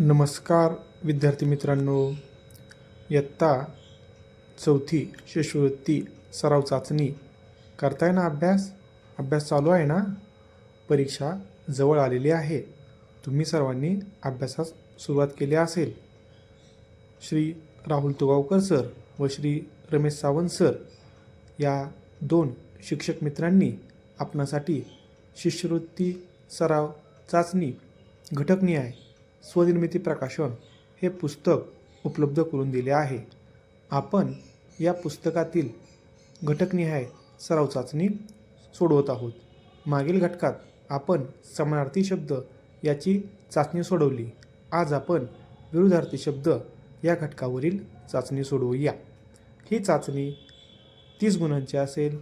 नमस्कार विद्यार्थी मित्रांनो. इयत्ता चौथी शिष्यवृत्ती सराव चाचणी करताय ना अभ्यास? अभ्यास चालू आहे ना? परीक्षा जवळ आलेली आहे. तुम्ही सर्वांनी अभ्यासास सुरुवात केली असेल. श्री राहुल तुगावकर सर व श्री रमेश सावंत सर या दोन शिक्षक मित्रांनी आपणासाठी शिष्यवृत्ती सराव चाचणी घटकनी आहे. स्वनिर्मिती प्रकाशन हे पुस्तक उपलब्ध करून दिले आहे. आपण या पुस्तकातील घटकनिहाय सराव चाचणी सोडवत आहोत. मागील घटकात आपण समानार्थी शब्द याची चाचणी सोडवली. आज आपण विरुद्धार्थी शब्द या घटकावरील चाचणी सोडवूया. ही चाचणी तीस गुणांची असेल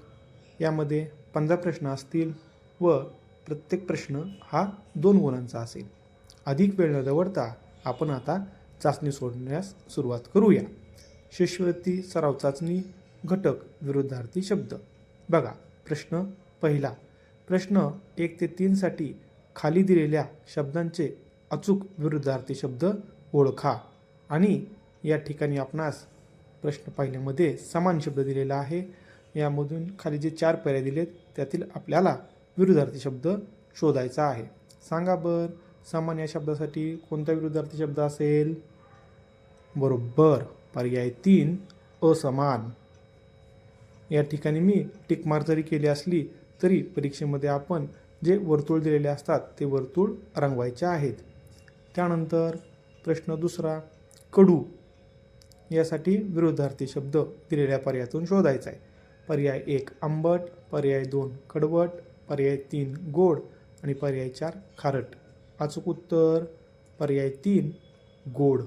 यामध्ये पंधरा प्रश्न असतील व प्रत्येक प्रश्न हा दोन गुणांचा असेल. अधिक वेळ न दवडता आपण आता चाचणी सोडण्यास सुरुवात करूया. शिष्यवृत्ती सराव चाचणी घटक विरुद्धार्थी शब्द. बघा प्रश्न पहिला. प्रश्न एक ते तीनसाठी खाली दिलेल्या शब्दांचे अचूक विरुद्धार्थी शब्द ओळखा. आणि या ठिकाणी आपणास प्रश्न पहिल्यामध्ये समान शब्द दिलेला आहे. यामधून खाली जे चार पर्याय दिलेत त्यातील आपल्याला विरुद्धार्थी शब्द शोधायचा आहे. सांगा बरं. समान या शब्दासाठी कोणता विरुद्धार्थी शब्द असेल? बरोबर. पर्याय तीन असमान. या ठिकाणी मी टिकमार जरी केली असली तरी परीक्षेमध्ये आपण जे वर्तुळ दिलेले असतात ते वर्तुळ रंगवायचे आहेत. त्यानंतर प्रश्न दुसरा कडू. यासाठी विरुद्धार्थी शब्द दिलेल्या पर्यायातून शोधायचा आहे. पर्याय एक आंबट. पर्याय दोन कडवट. पर्याय तीन गोड. आणि पर्याय चार खारट. अचूक उत्तर पर्याय तीन गोड.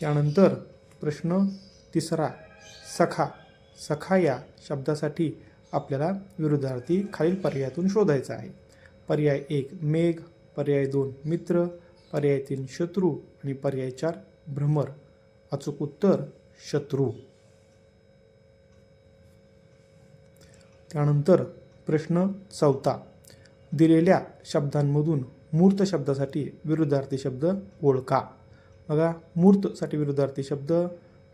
त्यानंतर प्रश्न तिसरा सखा. सखा या शब्दासाठी आपल्याला विरुद्धार्थी खालील पर्यायातून शोधायचा आहे. पर्याय एक मेघ. पर्याय दोन मित्र. पर्याय तीन शत्रू. आणि पर्याय चार भ्रमर. अचूक उत्तर शत्रू. त्यानंतर प्रश्न चौथा. दिलेल्या शब्दांमधून मूर्त शब्दासाठी विरुद्धार्थी शब्द ओळखा. बघा मूर्तसाठी विरुद्धार्थी शब्द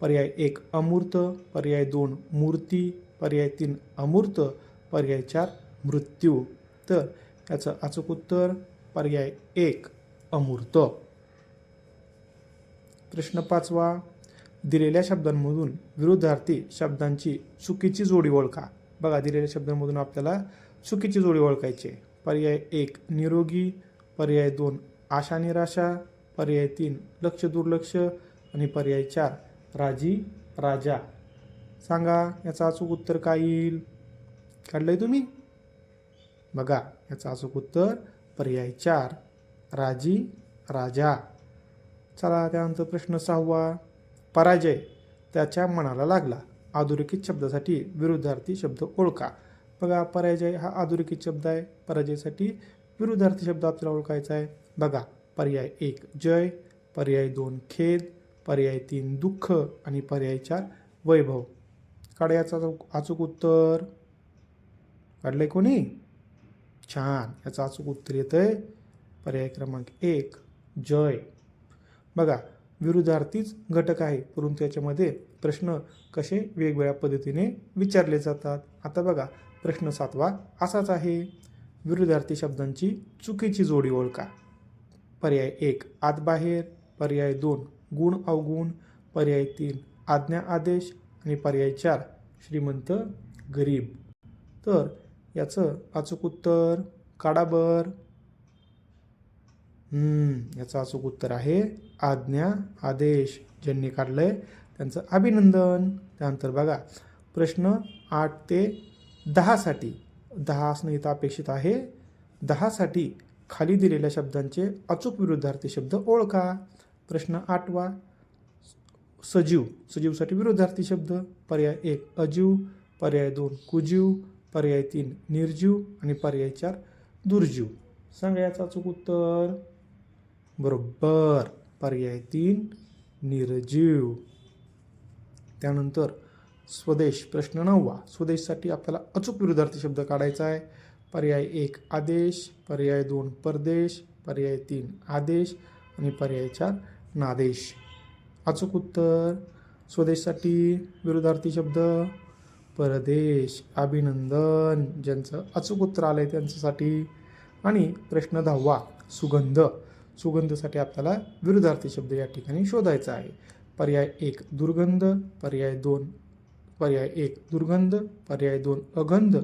पर्याय एक अमूर्त पर्याय दोन मूर्ती पर्याय तीन अमूर्त पर्याय चार मृत्यू. तर याचं अचूक उत्तर पर्याय एक अमूर्त. प्रश्न पाचवा दिलेल्या शब्दांमधून विरुद्धार्थी शब्दांची चुकीची जोडी ओळखा. बघा दिलेल्या शब्दांमधून आपल्याला चुकीची जोडी ओळखायची आहे. पर्याय एक निरोगी. पर्याय दोन आशा निराशा. पर्याय तीन लक्ष दुर्लक्ष. आणि पर्याय चार राजी राजा. सांगा याचं अचूक उत्तर काय येईल? काढलंय तुम्ही? बघा याचं अचूक उत्तर पर्याय चार राजी राजा. चला त्यानंतर प्रश्न सहावा. पराजय. त्याच्या मनाला लागला. अधोरेखित शब्दासाठी विरुद्धार्थी शब्द ओळखा. बघा पराजय हा अधोरेखित शब्द आहे. पराजयासाठी विरुद्धार्थी शब्द आपल्याला ओळखायचा आहे. बघा पर्याय एक जय. पर्याय दोन खेद. पर्याय तीन दुःख. आणि पर्याय चार वैभव. काढा याचा अचूक- अचूक उत्तर. काढलंय कोणी? छान. याचं अचूक उत्तर येतं आहे पर्याय क्रमांक एक जय. बघा विरुद्धार्थीच घटक आहे परंतु त्याच्यामध्ये. प्रश्न कसे वेगवेगळ्या पद्धतीने विचारले जातात? आता बघा प्रश्न सातवा असाच आहे. विरुद्धार्थी शब्दांची चुकीची जोडी ओळखा. पर्याय एक आत बाहेर. पर्याय दोन गुण अवगुण. पर्याय तीन आज्ञा आदेश. आणि पर्याय चार श्रीमंत गरीब. तर याचं अचूक उत्तर काडाबर याचं अचूक उत्तर आहे आज्ञा आदेश. ज्यांनी काढलंय त्यांचं अभिनंदन. त्यानंतर बघा प्रश्न आठ ते दहासाठी दहा असणं इथं अपेक्षित आहे. दहासाठी खाली दिलेल्या शब्दांचे अचूक विरुद्धार्थी शब्द ओळखा. प्रश्न आठवा सजीव सजीवसाठी विरुद्धार्थी शब्द पर्याय एक अजीव पर्याय दोन कुजीव पर्याय तीन निर्जीव आणि पर्याय चार दुर्जीव. सांगा याचं अचूक उत्तर बरोबर. पर्याय तीन निर्जीव. त्यानंतर स्वदेश प्रश्न नववा. स्वदेशसाठी आपल्याला अचूक विरुद्धार्थी शब्द काढायचा आहे. पर्याय एक आदेश. पर्याय दोन परदेश. पर्याय तीन आदेश. आणि पर्याय चार नादेश. अचूक उत्तर. स्वदेशसाठी विरुद्धार्थी शब्द परदेश. अभिनंदन. ज्यांचं अचूक उत्तर आलं आहे त्यांच्यासाठी. आणि प्रश्न दहावा सुगंध. सुगंधसाठी आपल्याला विरुद्धार्थी शब्द या ठिकाणी शोधायचा आहे. पर्याय एक दुर्गंध पर्याय दोन पर्याय एक दुर्गंध पर्याय दोन अगंध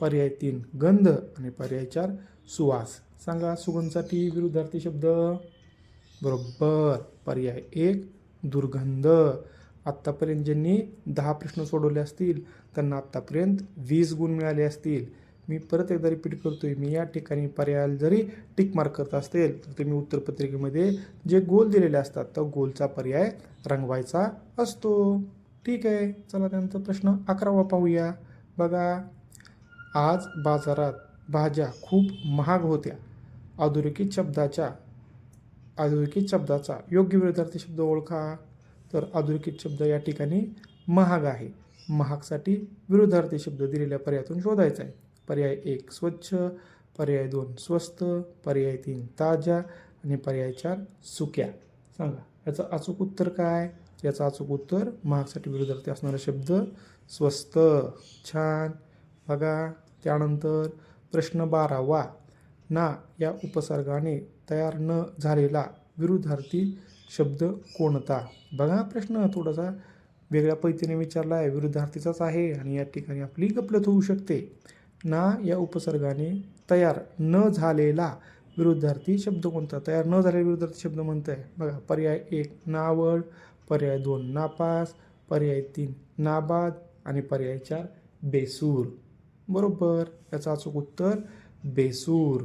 पर्याय तीन गंध आणि पर्याय चार सुवास. सांगा सुगंधसाठी विरुद्धार्थी शब्द. बरोबर. पर्याय एक दुर्गंध. आत्तापर्यंत ज्यांनी दहा प्रश्न सोडवले असतील त्यांना आत्तापर्यंत वीस गुण मिळाले असतील. मी परत एकदा रिपीट करतो आहे मी या ठिकाणी पर्यायाला जरी टिक मार्क करत असेल तर तुम्ही उत्तरपत्रिकेमध्ये जे गोल दिलेले असतात तो गोलचा पर्याय रंगवायचा असतो. ठीक आहे. चला त्यांचा प्रश्न अकरावा पाहूया. बघा आज बाजारात भाज्या खूप महाग होत्या. अधोरेखित शब्दाच्या अधोरेखित शब्दाचा योग्य विरोधार्थी शब्द ओळखा. तर अधोरेखित शब्द या ठिकाणी महाग आहे. महागसाठी विरोधार्थी शब्द दिलेल्या पर्यायातून शोधायचा आहे. पर्याय एक स्वच्छ पर्याय दोन स्वस्त पर्याय तीन ताज्या आणि पर्याय चार सुक्या. सांगा याचं अचूक उत्तर काय? याचं अचूक उत्तर महागसाठी विरुद्धार्थी असणारा शब्द स्वस्त छान. बघा त्यानंतर प्रश्न बारावा. ना या उपसर्गाने तयार न झालेला विरुद्धार्थी शब्द कोणता? बघा प्रश्न थोडासा वेगळ्या पैतीने विचारला आहे विरुद्धार्थीचाच आहे आणि या ठिकाणी आपली गपलत होऊ शकते. ना या उपसर्गाने तयार न झालेला विरुद्धार्थी शब्द कोणता? तयार न झालेला विरुद्धार्थी शब्द म्हणत आहे बघा पर्याय एक नावड. पर्याय दोन नापास. पर्याय तीन नाबाद. आणि पर्याय चार बेसूर. बरोबर? याचं अचूक उत्तर बेसूर.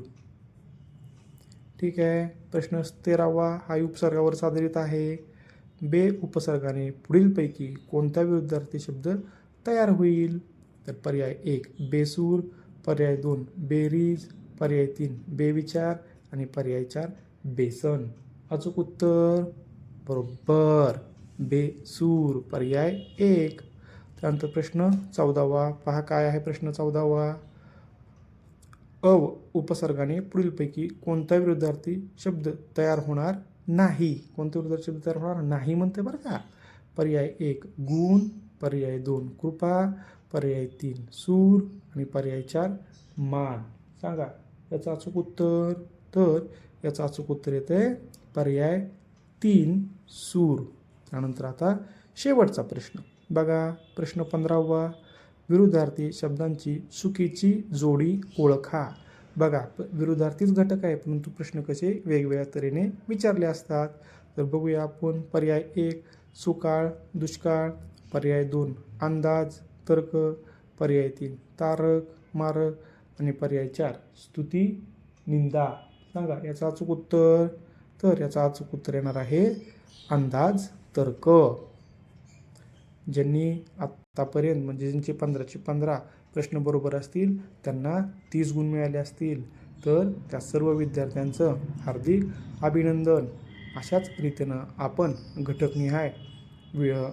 ठीक आहे. प्रश्न तेरावा हा उपसर्गावर आधारित आहे. बे उपसर्गाने पुढीलपैकी कोणता विरुद्धार्थी शब्द तयार होईल? तर पर्याय एक बेसूर. पर्याय दोन बेरीज. पर्याय तीन बेविचार. आणि पर्याय चार बेसन. अचूक उत्तर. बरोबर. बेसूर. पर्याय एक. त्यानंतर प्रश्न चौदावा. पहा काय आहे प्रश्न चौदावा. अव उपसर्गाने पुढीलपैकी कोणता विरुद्धार्थी शब्द तयार होणार नाही? कोणता विरुद्धार्थी शब्द तयार होणार नाही म्हणते बरं का? पर्याय एक गुण. पर्याय दोन कृपा. पर्याय तीन. सूर आणि पर्याय चार मान. सांगा याचं अचूक उत्तर. तर याचं अचूक उत्तर येते पर्याय तीन सूर. त्यानंतर आता शेवटचा प्रश्न. बघा प्रश्न पंधरावा. विरुद्धार्थी शब्दांची चुकीची जोडी ओळखा. बघा प- विरुद्धार्थीच घटक आहे परंतु प्रश्न कसे वेगवेगळ्या तऱ्हेने विचारले असतात. तर बघूया आपण पर्याय एक सुकाळ दुष्काळ. पर्याय दोन अंदाज. तर्क पर्याय तीन. तारक मारक आणि पर्याय चार. स्तुती निंदा. सांगा याचं अचूक उत्तर? तर याचं अचूक उत्तर येणार आहे अंदाज तर्क. ज्यांनी आत्तापर्यंत म्हणजे ज्यांचे पंधराचे पंधरा प्रश्न बरोबर असतील त्यांना तीस गुण मिळाले असतील. तर त्या सर्व विद्यार्थ्यांचं हार्दिक अभिनंदन. अशाच रीतीनं आपण घटकनिहाय वि-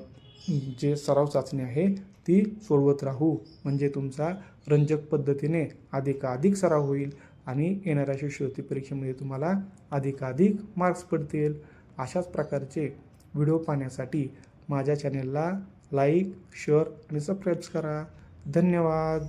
जे सराव चाचणी आहे ती सोडवत राहू. म्हणजे तुमचा रंजक पद्धतीने अधिकाधिक सराव होईल आणि येणाऱ्या शिष्यवृत्ती परीक्षेमध्ये तुम्हाला अधिकाधिक मार्क्स पडतील. अशाच प्रकारचे व्हिडिओ पाहण्यासाठी माझ्या चॅनेलला लाईक शेअर आणि सबस्क्राईब करा. धन्यवाद.